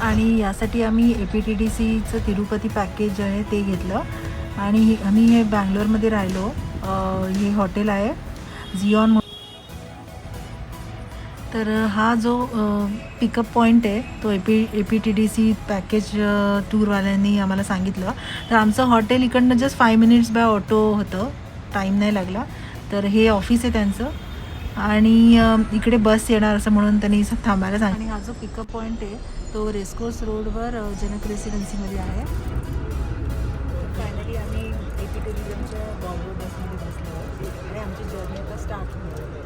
आणि यासाठी आम्ही ए पी टी डी सीचं तिरुपती पॅकेज आहे ते घेतलं. आणि आम्ही हे बँगलोरमध्ये राहिलो. हे हॉटेल आहे. झिऑन तर हा जो पिकअप पॉईंट आहे तो A P A P T D C package टूरवाल्यांनी आम्हाला सांगितलं. तर आमचं हॉटेल इकडनं just five minutes by auto होतं. टाईम नाही लागला. तर हे ऑफिस आहे त्यांचं. आणि इकडे बस येणार असं म्हणून त्यांनी स- थांबायला सांग आणि हा जो पिकअप पॉईंट आहे तो रेस्कोर्स रोडवर जनक रेसिडेन्सीमध्ये आहे. फायनली आम्ही ए पी टुरिझमच्या बॉम्बे बसमध्ये बसलो. आमची जर्नी आता स्टार्ट होणार आहे.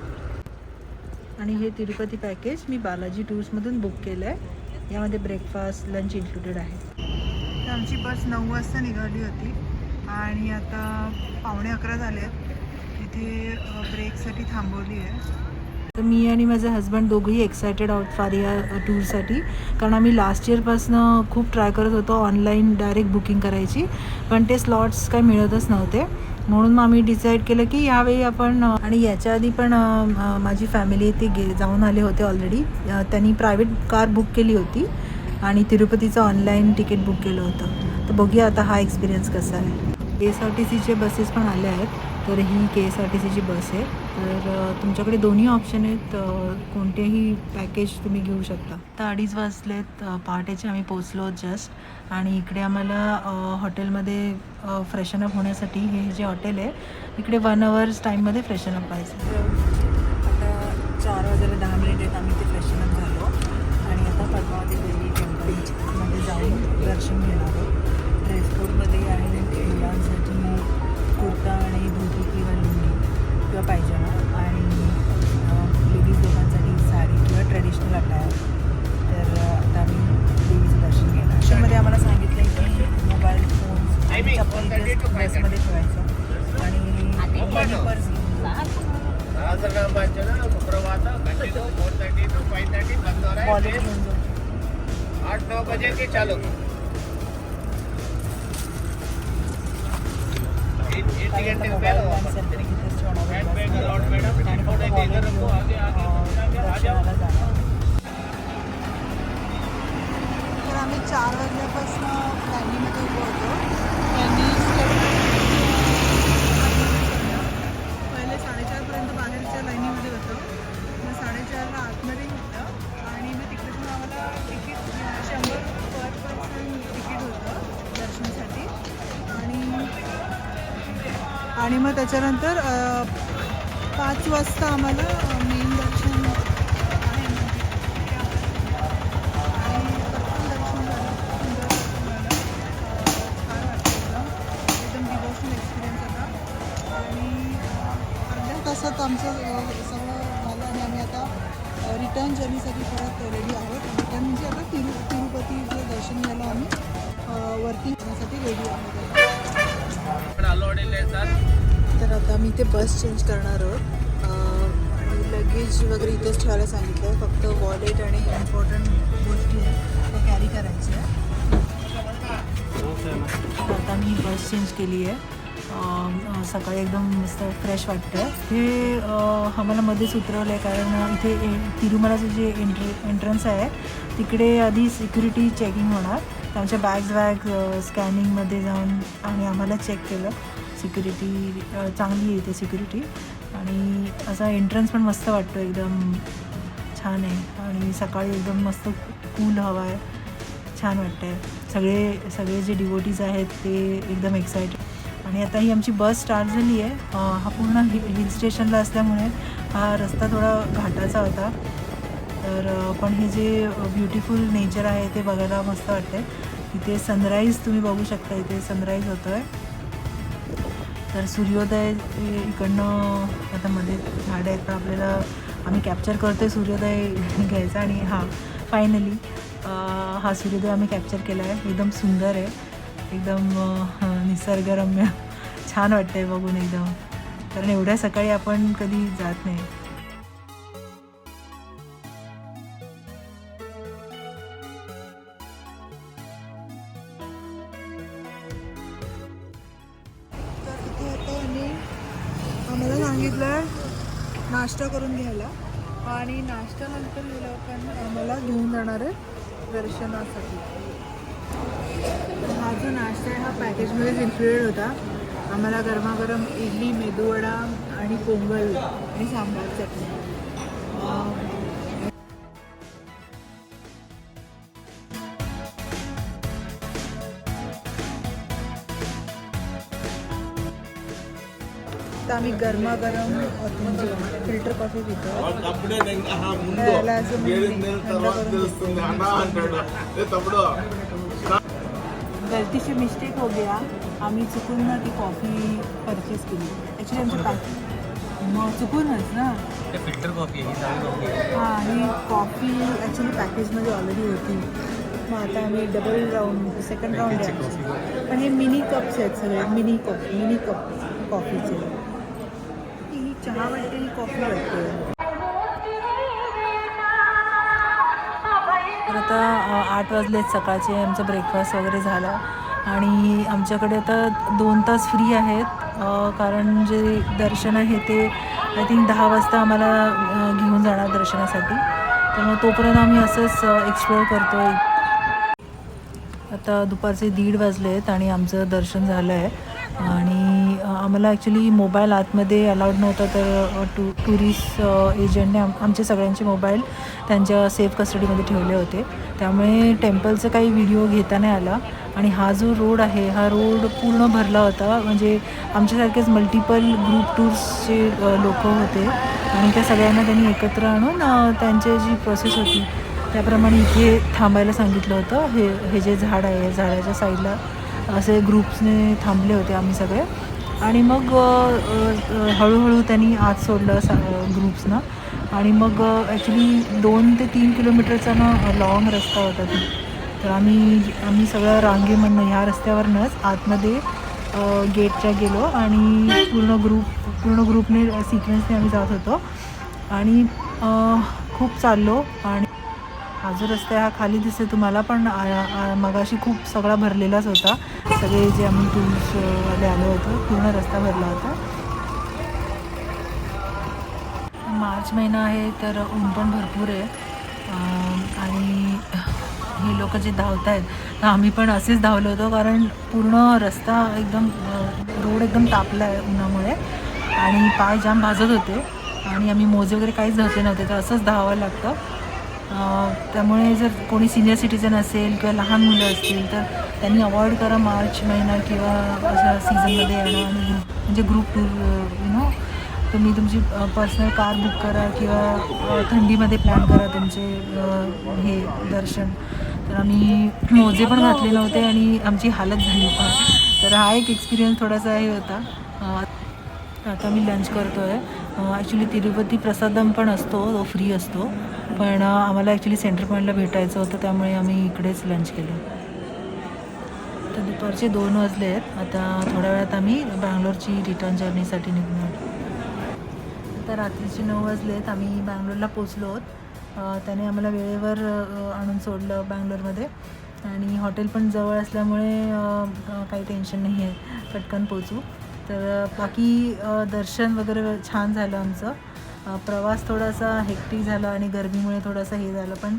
आणि हे तिरुपती पॅकेज मी बालाजी टूर्समधून बुक केलं आहे यामध्ये ब्रेकफास्ट लंच इन्क्लुडेड आहे. तर आमची बस नऊ वाजता निघाली होती. आणि आता पावणे अकरा झाले आहेत. इथे ब्रेकसाठी थांबवली आहे. तर मी आणि माझे हस्बंड दोघंही एक्सायटेड आहोत फार या टूरसाठी. कारण आम्ही लास्ट इयरपासनं खूप ट्राय करत होतो ऑनलाईन डायरेक्ट बुकिंग करायची. पण ते स्लॉट्स काही मिळतच नव्हते. म्हणून मग आम्ही डिसाईड केलं की यावेळी आपण आणि याच्या आधी पण माझी फॅमिली ती गे जाऊन आले होते ऑलरेडी त्यांनी प्रायव्हेट कार बुक केली होती आणि तिरुपतीचं ऑनलाईन तिकीट बुक केलं होतं. तर बघूया आता हा एक्सपिरियन्स कसा आहे. एस आर टी सीचे बसेस पण आले आहेत. तर ही के एस आर टी सीची बस आहे. तर तुमच्याकडे दोन्ही ऑप्शन आहेत कोणतेही पॅकेज तुम्ही घेऊ शकता. तर अडीच वाजलेत पहाटेचे आम्ही पोचलो जस्ट आणि इकडे आम्हाला हॉटेलमध्ये फ्रेशन अप होण्यासाठी हे जे हॉटेल आहे इकडे वन आवर्स टाईममध्ये फ्रेशन अप व्हायचं. आता चार वाजायला दहा मिनिट आहेत आम्ही ते फ्रेशन अप झालो. आणि आता पद्मावती देवी टेम्पलमध्ये जाऊन दर्शन घेणार आहोत. आणि पर्स घेऊन वॉलेट घेऊन जाऊ आठ नौ बजे के चालू कारण मोबाईल आणि सेल्फी इथेच ठेवणार आहे बसमध्ये. आणि फक्त wallet घेऊन, अ, दर्शनाला जाणार तर आम्ही चार वाजल्यापासून लाईनीमध्ये उभं होतो तिकीट शंभर पर पर्सन तिकीट होतं दर्शनासाठी. आणि आणि मग त्याच्यानंतर पाच वाजता आम्हाला मेन दर्शन जर्नीसाठी परत रेडी आहोत. रिटर्न म्हणजे आता तिरु तिरुपतीचं दर्शन घ्यायला आम्ही वरती जाण्यासाठी रेडी आहोत. तर आता मी ते बस चेंज करणार आहोत. लगेज वगैरे इथेच ठेवायला सांगितलं आहे फक्त वॉलेट आणि इम्पॉर्टंट गोष्टी आहेत त्या कॅरी करायच्या तर आता मी बस चेंज केली आहे. सकाळी एकदम मस्त फ्रेश वाटतं हे आम्हाला मध्येच उतरवलं आहे कारण इथे ए- तिरुमलाचं जे एंट्री एंट्रन्स आहे तिकडे आधी सिक्युरिटी चेकिंग होणार. त्यांच्या बॅग्स वॅग स्कॅनिंगमध्ये जाऊन आणि आम्हाला चेक केलं. सिक्युरिटी चांगली आहे इथे सिक्युरिटी आणि असा एंट्रन्स पण मस्त वाटतो एकदम छान आहे. आणि सकाळी एकदम मस्त कूल हवा आहे. छान वाटतं आहे सगळे सगळे जे डिवोटीज आहेत ते एकदम एक्सायटेड आणि आता ही आमची बस स्टार्ट झाली आहे. हा पूर्ण हिल हिल स्टेशनला असल्यामुळे हा रस्ता थोडा घाटाचा होता. तर पण हे जे ब्युटिफुल नेचर आहे ते बघायला मस्त वाटते इथे सनराईज तुम्ही बघू शकता इथे सनराईज होतो आहे तर सूर्योदय इकडनं आता मध्ये झाडं आहेत तर आपल्याला आम्ही कॅप्चर करतो आहे सूर्योदय घ्यायचा आणि हां फायनली हा सूर्योदय आम्ही कॅप्चर केला आहे. एकदम सुंदर आहे. एकदम निसर्गरम्य. छान वाटतंय बघून एकदम. कारण एवढ्या सकाळी आपण कधी जात नाही. नाश्ता करून घ्यायला. आणि नाश्ता नंतर लोकांना आम्हाला घेऊन जाणार आहे दर्शनासाठी. हा जो नाश्ता आहे हा पॅकेजमध्येच इन्क्लुडेड होता. आम्हाला गरमागरम इडली मेदूवडा आणि पोंगल आणि सांबार चटणी. आम्ही गरमागरम फिल्टर कॉफी पितो. असं गलती से मिस्टेक हो गया. आम्ही चुकून ना ती कॉफी परचेस केली. ॲक्च्युली आमचं पॅक मग चुकूनच ना. ते फिल्टर कॉफी आहे ही चांगली कॉफी आहे. हां ही कॉफी ॲक्च्युली पॅकेजमध्ये ऑलरेडी होती. मग आता आम्ही डबल राऊंड सेकंड राऊंड आहे. पण हे मिनी कप्स आहेत सगळे मिनी कप मिनी कप कॉफीचे ही चहा वाटते ही कॉफी वाटते. आता आठ वाजलेत सकाळचे आमचं ब्रेकफास्ट वगैरे झाला. आणि आमच्याकडे आता दोन तास फ्री आहेत कारण जे दर्शन आहे ते आय थिंक दहा वाजता आम्हाला घेऊन जाणार दर्शनासाठी. तर मग तोपर्यंत आम्ही असंच एक्सप्लोअर करतो आहे आता दुपारचे दीड वाजले आहेत आणि आमचं दर्शन झालं आहे आणि आम्हाला ॲक्च्युली मोबाईल आतमध्ये अलाउड नव्हता तर टू टुरिस्ट एजंटने आम आमचे सगळ्यांचे मोबाईल त्यांच्या सेफ कस्टडीमध्ये ठेवले होते. त्यामुळे टेम्पलचं काही व्हिडिओ घेता नाही आला. आणि हा जो रोड आहे हा रोड पूर्ण भरला होता. म्हणजे आमच्यासारखेच मल्टिपल ग्रुप टूर्सचे लोक होते. आणि त्या सगळ्यांना त्यांनी एकत्र आणून त्यांची जी प्रोसेस होती त्याप्रमाणे इथे थांबायला सांगितलं होतं. हे हे जे झाड आहे या झाडाच्या साईडला असे ग्रुप्सने थांबले होते आम्ही सगळे. आणि मग हळूहळू त्यांनी आत सोडलं सा ग्रुप्सनं. आणि मग ॲक्च्युली दोन ते तीन किलोमीटरचा ना लॉंग रस्ता होता ती. तर आम्ही आम्ही सगळं रांगेमधनं ह्या रस्त्यावरनंच आतमध्ये गेटच्या गेलो आणि पूर्ण ग्रुप पूर्ण ग्रुपने सिक्वेन्सने आम्ही जात होतो. आणि खूप चाललो आणि हा जो रस्ता हा खाली दिसते तुम्हाला पण मगाशी खूप सगळा भरलेलाच होता. सगळे जे आम्ही टूर्स आलो होतो पूर्ण रस्ता भरला होता. मार्च महिना आहे तर ऊन पण भरपूर आहे. आणि हे लोक जे धावत आहेत तर आम्ही पण असेच धावलो होतो कारण पूर्ण रस्ता एकदम रोड एकदम तापला आहे उन्हामुळे. आणि पाय जाम भाजत होते. आणि आम्ही मोजे वगैरे काहीच धरले नव्हते तर असंच धावावं लागतं. त्यामुळे जर कोणी सिनियर सिटीजन असेल किंवा लहान मुलं असतील तर त्यांनी अवॉइड करा मार्च महिना किंवा अशा सीझनमध्ये येणं आणि म्हणजे ग्रुप टूर यु नो तुम्ही तुमची पर्सनल कार बुक करा किंवा थंडीमध्ये प्लॅन करा तुमचे हे दर्शन. तर आम्ही मोजे पण घातले नव्हते आणि आमची हालत झाली पण. तर हा एक एक्सपिरियन्स थोडासा हे होता. आता मी लंच करतो आहे ॲक्च्युली तिरुपती प्रसादम पण असतो तो फ्री असतो. पण आम्हाला ॲक्च्युली सेंटर पॉईंटला भेटायचं होतं त्यामुळे आम्ही इकडेच लंच केलं. तर दुपारचे दोन वाजले आहेत. आता थोड्या वेळात आम्ही बँगलोरची रिटर्न जर्नीसाठी निघणार. आता रात्रीचे नऊ वाजले आहेत. आम्ही बँगलोरला पोचलो आहोत. त्याने आम्हाला वेळेवर आणून सोडलं बँगलोरमध्ये. आणि हॉटेल पण जवळ असल्यामुळे काही टेन्शन नाही आहे. पटकन पोचू तर बाकी दर्शन वगैरे छान झालं आमचं. प्रवास थोडासा हेक्टिक झाला आणि गर्मीमुळे थोडासा हे झालं. पण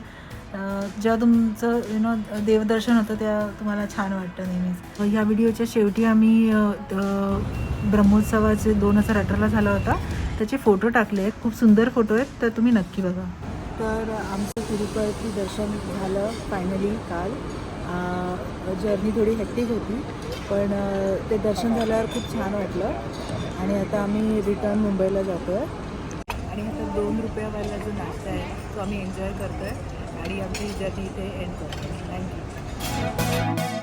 जेव्हा तुमचं यु नो देवदर्शन होतं तेव्हा तुम्हाला छान वाटतं नेहमीच. ह्या व्हिडिओच्या शेवटी आम्ही ब्रह्मोत्सवाचे दोन हजार अठराला झाला होता. त्याचे फोटो टाकले आहेत. खूप सुंदर फोटो आहेत. तर तुम्ही नक्की बघा. तर आमचं तिरुपती दर्शन झालं फायनली काल. जर्नी थोडी हॅक्टिक होती पण ते दर्शन झाल्यावर खूप छान वाटलं. आणि आता आम्ही रिटर्न मुंबईला जातो आहे आणि आता दोन रुपयावाला जो नाश्ता आहे तो आम्ही एन्जॉय करतो आहे आणि आमची जर्नी इथे एंड करतो थँक्यू